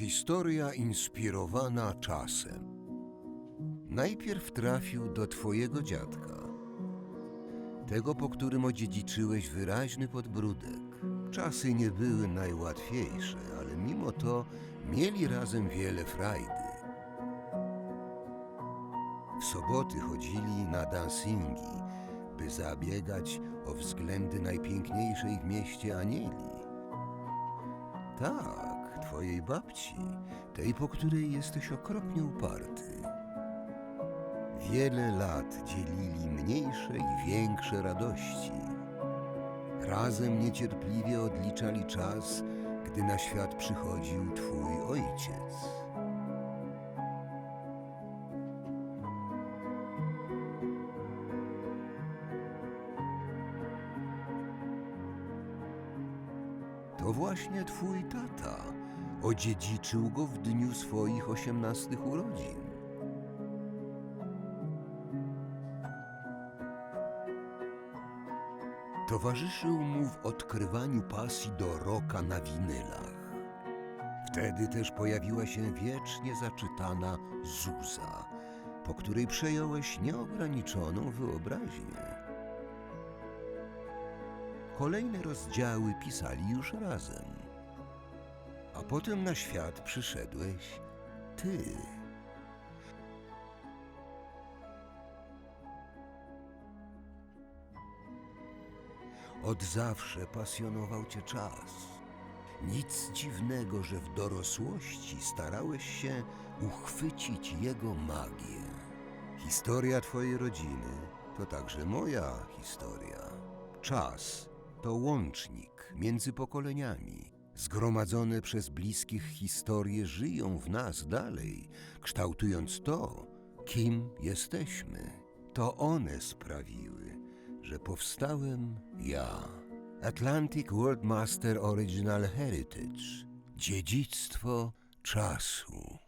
Historia inspirowana czasem. Najpierw trafił do twojego dziadka, tego, po którym odziedziczyłeś wyraźny podbródek. Czasy nie były najłatwiejsze, ale mimo to mieli razem wiele frajdy. W soboty chodzili na dancingi, by zabiegać o względy najpiękniejszej w mieście anieli. Tak, twojej babci, tej, po której jesteś okropnie uparty. Wiele lat dzielili mniejsze i większe radości. Razem niecierpliwie odliczali czas, gdy na świat przychodził twój ojciec. To właśnie twój tata odziedziczył go w dniu swoich osiemnastych urodzin. Towarzyszył mu w odkrywaniu pasji do roka na winylach. Wtedy też pojawiła się wiecznie zaczytana Zuza, po której przejąłeś nieograniczoną wyobraźnię. Kolejne rozdziały pisali już razem. A potem na świat przyszedłeś ty. Od zawsze pasjonował cię czas. Nic dziwnego, że w dorosłości starałeś się uchwycić jego magię. Historia twojej rodziny to także moja historia. Czas to łącznik między pokoleniami. Zgromadzone przez bliskich historie żyją w nas dalej, kształtując to, kim jesteśmy. To one sprawiły, że powstałem ja. Atlantic World Master Original Heritage dziedzictwo czasu.